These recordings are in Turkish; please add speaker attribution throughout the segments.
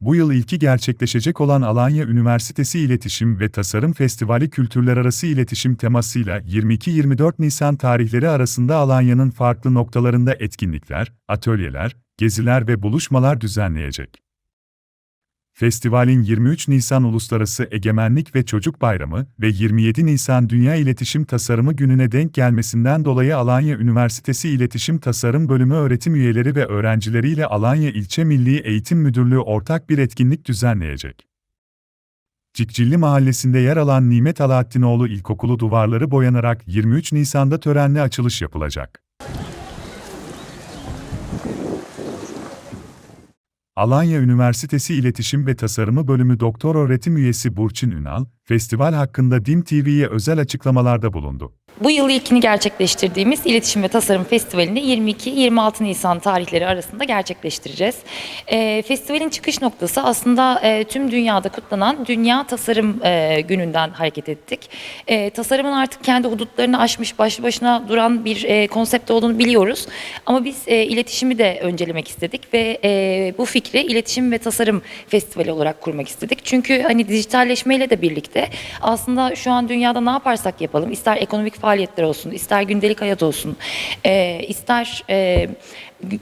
Speaker 1: Bu yıl ilki gerçekleşecek olan Alanya Üniversitesi İletişim ve Tasarım Festivali Kültürler Arası İletişim temasıyla 22-24 Nisan tarihleri arasında Alanya'nın farklı noktalarında etkinlikler, atölyeler, geziler ve buluşmalar düzenleyecek. Festivalin 23 Nisan Uluslararası Egemenlik ve Çocuk Bayramı ve 27 Nisan Dünya İletişim Tasarımı Günü'ne denk gelmesinden dolayı Alanya Üniversitesi İletişim Tasarım Bölümü öğretim üyeleri ve öğrencileriyle Alanya İlçe Milli Eğitim Müdürlüğü ortak bir etkinlik düzenleyecek. Cikcilli Mahallesi'nde yer alan Nimet Alaaddinoğlu İlkokulu duvarları boyanarak 23 Nisan'da törenle açılış yapılacak. Alanya Üniversitesi İletişim ve Tasarımı Bölümü Doktor Öğretim Üyesi Burçin Ünal, festival hakkında DİM TV'ye özel açıklamalarda bulundu.
Speaker 2: Bu yıl ilkini gerçekleştirdiğimiz İletişim ve Tasarım Festivali'ni 22-26 Nisan tarihleri arasında gerçekleştireceğiz. E, festivalin çıkış noktası aslında e, tüm dünyada kutlanan Dünya Tasarım e, Günü'nden hareket ettik. E, tasarımın artık kendi hudutlarını aşmış, başlı başına duran bir e, konsept olduğunu biliyoruz. Ama biz e, iletişimi de öncelemek istedik ve e, bu fikri İletişim ve Tasarım Festivali olarak kurmak istedik. Çünkü hani dijitalleşmeyle de birlikte aslında şu an dünyada ne yaparsak yapalım, ister ekonomik faaliyetler olsun, ister gündelik hayat olsun, e, ister e,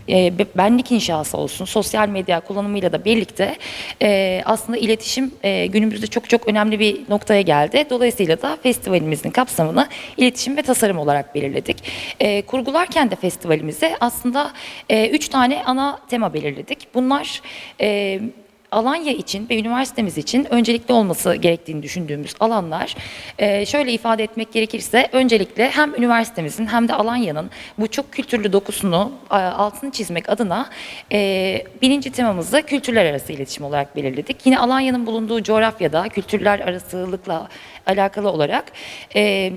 Speaker 2: e, be- benlik inşası olsun, sosyal medya kullanımıyla da birlikte e, aslında iletişim e, günümüzde çok çok önemli bir noktaya geldi. Dolayısıyla da festivalimizin kapsamını iletişim ve tasarım olarak belirledik. E, kurgularken de festivalimize aslında e, üç tane ana tema belirledik. Bunlar e, Alanya için ve üniversitemiz için öncelikli olması gerektiğini düşündüğümüz alanlar e, şöyle ifade etmek gerekirse öncelikle hem üniversitemizin hem de Alanya'nın bu çok kültürlü dokusunu e, altını çizmek adına e, birinci temamızı kültürler arası iletişim olarak belirledik. Yine Alanya'nın bulunduğu coğrafyada kültürler arasılıkla alakalı olarak e,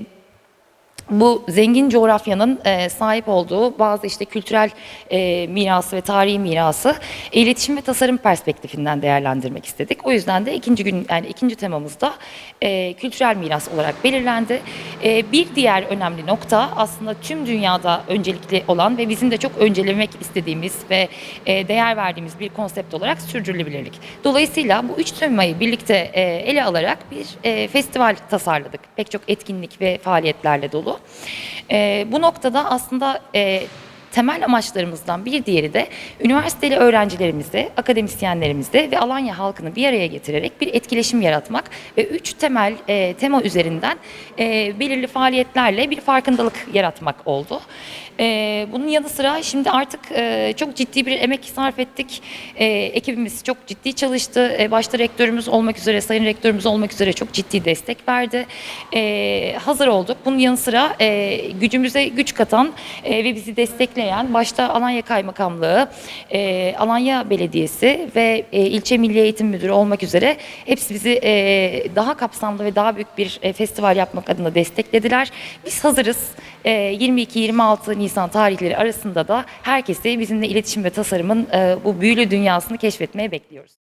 Speaker 2: bu zengin coğrafyanın e, sahip olduğu bazı işte kültürel e, mirası ve tarihi mirası iletişim ve tasarım perspektifinden değerlendirmek istedik. O yüzden de ikinci gün yani ikinci temamızda e, kültürel miras olarak belirlendi. E, bir diğer önemli nokta aslında tüm dünyada öncelikli olan ve bizim de çok öncelemek istediğimiz ve e, değer verdiğimiz bir konsept olarak sürdürülebilirlik. Dolayısıyla bu üç temayı birlikte e, ele alarak bir e, festival tasarladık. Pek çok etkinlik ve faaliyetlerle dolu. E, bu noktada aslında e, temel amaçlarımızdan bir diğeri de üniversiteli öğrencilerimizi, akademisyenlerimizi ve Alanya halkını bir araya getirerek bir etkileşim yaratmak ve üç temel e, tema üzerinden e, belirli faaliyetlerle bir farkındalık yaratmak oldu. E, bunun yanı sıra şimdi artık e, çok ciddi bir emek sarf ettik. E, ekibimiz çok ciddi çalıştı. E, başta rektörümüz olmak üzere, sayın rektörümüz olmak üzere çok ciddi destek verdi. E, hazır olduk. Bunun yanı sıra e, gücümüze güç katan e, ve bizi destekleyen başta Alanya Kaymakamlığı, e, Alanya Belediyesi ve e, ilçe Milli Eğitim Müdürü olmak üzere hepsi bizi e, daha kapsamlı ve daha büyük bir e, festival yapmak adına desteklediler. Biz hazırız. E, 22-26 Nisan tarihleri arasında da herkesi bizimle iletişim ve tasarımın e, bu büyülü dünyasını keşfetmeye bekliyoruz.